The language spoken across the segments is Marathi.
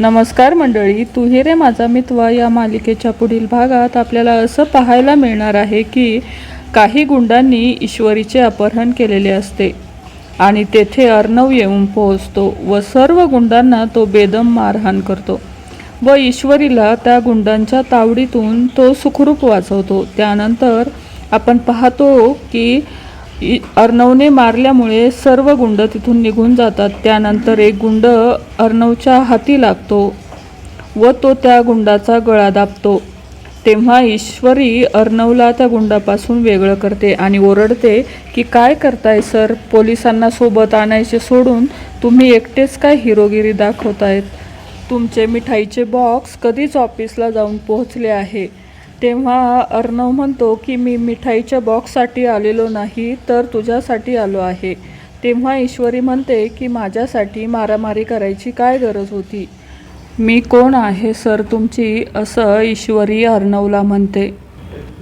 नमस्कार मंडळी तू रे माझा मित्र या मालिकेच्या पुढील भागात आपल्याला असं पाहायला मिळणार आहे की काही गुंडांनी ईश्वरीचे अपहरण केलेले असते आणि तेथे अर्णव येऊन पोहोचतो व सर्व गुंडांना तो बेदम मारहाण करतो व ईश्वरीला त्या गुंडांच्या तावडीतून तो सुखरूप वाचवतो. त्यानंतर आपण पाहतो की अर्णवने मारल्यामुळे सर्व गुंड तिथून निघून जातात. त्यानंतर एक गुंड अर्णवच्या हाती लागतो व तो त्या गुंडाचा गळा दाबतो. तेव्हा ईश्वरी अर्णवला त्या गुंडापासून वेगळं करते आणि ओरडते की काय करताय सर? पोलिसांना सोबत आणायचे सोडून तुम्ही एकटेच काय हिरोगिरी दाखवतायत? तुमचे मिठाईचे बॉक्स कधीच ऑफिसला जाऊन पोहोचले आहे. तेव्हा अर्णव म्हणतो की मी मिठाईच्या बॉक्ससाठी आलेलो नाही तर तुझ्यासाठी आलो आहे. तेव्हा ईश्वरी म्हणते की माझ्यासाठी मारामारी करायची काय गरज होती? मी कोण आहे सर तुमची? असं ईश्वरी अर्णवला म्हणते.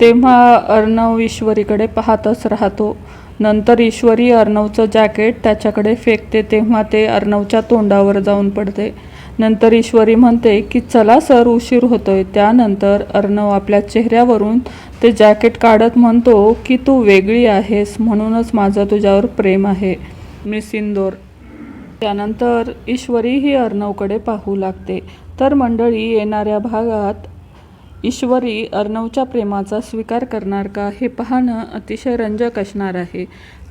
तेव्हा अर्णव ईश्वरीकडे पाहतच राहतो. नंतर ईश्वरी अर्णवचं जॅकेट त्याच्याकडे फेकते तेव्हा ते अर्णवच्या तोंडावर जाऊन पडते. नंतर ईश्वरी म्हणते की चला सर उशीर होतोय. त्यानंतर अर्णव आपल्या चेहऱ्यावरून ते जॅकेट काढत म्हणतो की तू वेगळी आहेस म्हणूनच माझं तुझ्यावर प्रेम आहे. मिस इंदोर त्यानंतर ईश्वरी ही अर्णवकडे पाहू लागते. तर मंडळी येणाऱ्या भागात ईश्वरी अर्णवच्या प्रेमाचा स्वीकार करणार का हे पाहणं अतिशय रंजक असणार आहे.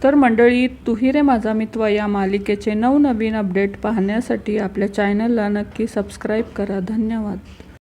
तर मंडळी तुही रे माझा मित्र या मालिकेचे नवनवीन अपडेट पाहण्यासाठी आपल्या चॅनलला नक्की सबस्क्राईब करा. धन्यवाद.